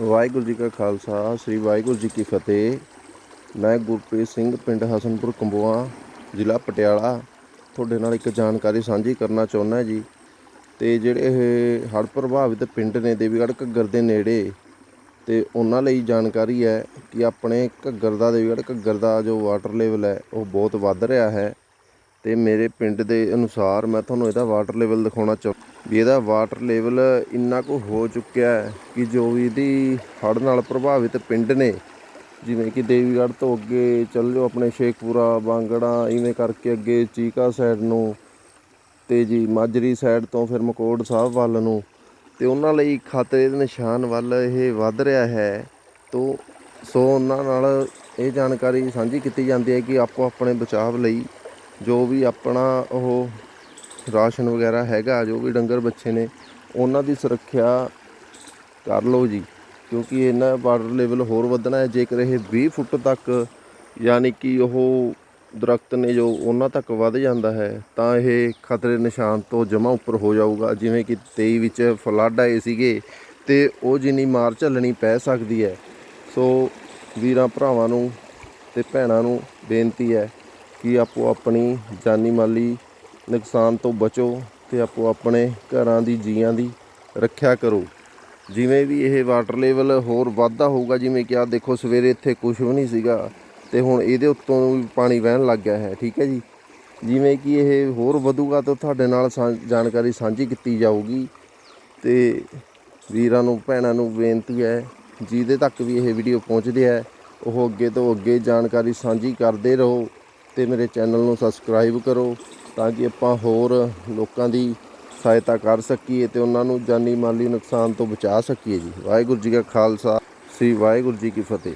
ਵਾਹਿਗੁਰੂ ਜੀ ਕਾ ਖਾਲਸਾ, ਸ੍ਰੀ ਵਾਹਿਗੁਰੂ ਜੀ ਕੀ ਫਤਿਹ। ਮੈਂ ਗੁਰਪ੍ਰੀਤ ਸਿੰਘ, ਪਿੰਡ ਹਸਨਪੁਰ, ਕੰਬੋਆ, ਜ਼ਿਲ੍ਹਾ ਪਟਿਆਲਾ। ਤੁਹਾਡੇ ਨਾਲ ਇੱਕ ਜਾਣਕਾਰੀ ਸਾਂਝੀ ਕਰਨਾ ਚਾਹੁੰਦਾ ਜੀ। ਤੇ ਜਿਹੜੇ ਇਹ ਹੜ੍ਹ ਪ੍ਰਭਾਵਿਤ ਪਿੰਡ ਨੇ ਦੇਵੀਗੜ੍ਹ ਘੱਗਰ ਦੇ ਨੇੜੇ, ਤੇ ਉਹਨਾਂ ਲਈ ਜਾਣਕਾਰੀ ਹੈ ਕਿ ਆਪਣੇ ਘੱਗਰ ਦਾ, ਦੇਵੀਗੜ੍ਹ ਘੱਗਰ ਦਾ ਜੋ ਵਾਟਰ ਲੈਵਲ ਹੈ, ਉਹ ਬਹੁਤ ਵੱਧ ਰਿਹਾ ਹੈ। ਤੇ ਮੇਰੇ ਪਿੰਡ ਦੇ ਅਨੁਸਾਰ ਮੈਂ ਤੁਹਾਨੂੰ ਇਹਦਾ ਵਾਟਰ ਲੈਵਲ ਦਿਖਾਉਣਾ ਚਾਹ ਵੀ ਇਹਦਾ ਵਾਟਰ ਲੈਵਲ ਇੰਨਾ ਕੁ ਹੋ ਚੁੱਕਿਆ ਹੈ ਕਿ ਜੋ ਵੀ ਇਹਦੀ ਹੜ੍ਹ ਨਾਲ ਪ੍ਰਭਾਵਿਤ ਪਿੰਡ ਨੇ, ਜਿਵੇਂ ਕਿ ਦੇਵੀਗੜ੍ਹ ਤੋਂ ਅੱਗੇ ਚੱਲ ਜਾਓ ਆਪਣੇ ਸ਼ੇਖਪੁਰਾ, ਬਾਂਗੜਾ, ਇਵੇਂ ਕਰਕੇ ਅੱਗੇ ਚੀਕਾ ਸਾਈਡ ਨੂੰ ਤੇ ਜੀ ਮਾਜਰੀ ਸਾਈਡ ਤੋਂ ਫਿਰ ਮਕੋੜ ਸਾਹਿਬ ਵੱਲ ਨੂੰ, ਤੇ ਉਹਨਾਂ ਲਈ ਖਤਰੇ ਦੇ ਨਿਸ਼ਾਨ ਵੱਲ ਇਹ ਵੱਧ ਰਿਹਾ ਹੈ। ਤੋਂ, ਸੋ ਉਹਨਾਂ ਨਾਲ ਇਹ ਜਾਣਕਾਰੀ ਸਾਂਝੀ ਕੀਤੀ ਜਾਂਦੀ ਹੈ ਕਿ ਆਪੋ ਆਪਣੇ ਬਚਾਅ ਲਈ ਜੋ ਵੀ ਆਪਣਾ ਉਹ ਰਾਸ਼ਨ ਵਗੈਰਾ ਹੈਗਾ, ਜੋ ਵੀ ਡੰਗਰ ਬੱਚੇ ਨੇ, ਉਹਨਾਂ ਦੀ ਸੁਰੱਖਿਆ ਕਰ ਲਓ ਜੀ। ਕਿਉਂਕਿ ਇਹਨਾਂ ਵਾਟਰ ਲੈਵਲ ਹੋਰ ਵਧਣਾ ਹੈ। ਜੇਕਰ ਇਹ 20 ਫੁੱਟ ਤੱਕ ਯਾਨੀ ਕਿ ਉਹ ਦਰਖਤ ਨੇ ਜੋ ਉਹਨਾਂ ਤੱਕ ਵੱਧ ਜਾਂਦਾ ਹੈ, ਤਾਂ ਇਹ ਖਤਰੇ ਨਿਸ਼ਾਨ ਤੋਂ ਜਮਾ ਉੱਪਰ ਹੋ ਜਾਊਗਾ। ਜਿਵੇਂ ਕਿ 23 ਵਿੱਚ ਫਲੱਡ ਆਏ ਸੀਗੇ ਤੇ ਉਹ ਜਿੰਨੀ ਮਾਰ ਝੱਲਣੀ ਪੈ ਸਕਦੀ ਹੈ। ਸੋ ਵੀਰਾਂ, ਭਰਾਵਾਂ ਨੂੰ ਤੇ ਭੈਣਾਂ ਨੂੰ ਬੇਨਤੀ ਹੈ ਕਿ ਆਪੋ ਆਪਣੀ ਜਾਨੀ ਮਾਲੀ ਨੁਕਸਾਨ ਤੋਂ ਬਚੋ ਤੇ ਆਪੋ ਆਪਣੇ ਘਰਾਂ ਦੀ ਜੀਆਂ ਦੀ ਰੱਖਿਆ ਕਰੋ। ਜਿਵੇਂ ਵੀ ਇਹ ਵਾਟਰ ਲੈਵਲ ਹੋਰ ਵਾਧਾ ਹੋਊਗਾ, ਜਿਵੇਂ ਕਿ ਆ ਦੇਖੋ ਸਵੇਰੇ ਇੱਥੇ ਕੁਝ ਵੀ ਨਹੀਂ ਸੀਗਾ ਤੇ ਹੁਣ ਇਹਦੇ ਉੱਤੋਂ ਵੀ ਪਾਣੀ ਵਹਿਣ ਲੱਗ ਗਿਆ ਹੈ, ਠੀਕ ਹੈ ਜੀ? ਜਿਵੇਂ ਕਿ ਇਹ ਹੋਰ ਵਧੂਗਾ ਤਾਂ ਤੁਹਾਡੇ ਨਾਲ ਸਾਂ- ਜਾਣਕਾਰੀ ਸਾਂਝੀ ਕੀਤੀ ਜਾਊਗੀ। ਤੇ ਵੀਰਾਂ ਨੂੰ, ਭੈਣਾਂ ਨੂੰ ਬੇਨਤੀ ਹੈ, ਜਿਹਦੇ ਤੱਕ ਵੀ ਇਹ ਵੀਡੀਓ ਪਹੁੰਚਦੀ ਹੈ, ਉਹ ਅੱਗੇ ਤੋਂ ਅੱਗੇ ਜਾਣਕਾਰੀ ਸਾਂਝੀ ਕਰਦੇ ਰਹੋ। ਤੇ ਮੇਰੇ ਚੈਨਲ ਨੂੰ ਸਬਸਕ੍ਰਾਈਬ ਕਰੋ ਤਾਂ ਕਿ ਆਪਾਂ ਹੋਰ ਲੋਕਾਂ ਦੀ ਸਹਾਇਤਾ ਕਰ ਸਕੀਏ ਤੇ ਉਹਨਾਂ ਨੂੰ ਜਾਨੀ ਮਾਲੀ ਨੁਕਸਾਨ ਤੋਂ ਬਚਾ ਸਕੀਏ ਜੀ। ਵਾਹਿਗੁਰੂ ਜੀ ਕਾ ਖਾਲਸਾ, ਸ੍ਰੀ ਵਾਹਿਗੁਰੂ ਜੀ ਕੀ ਫਤਿਹ।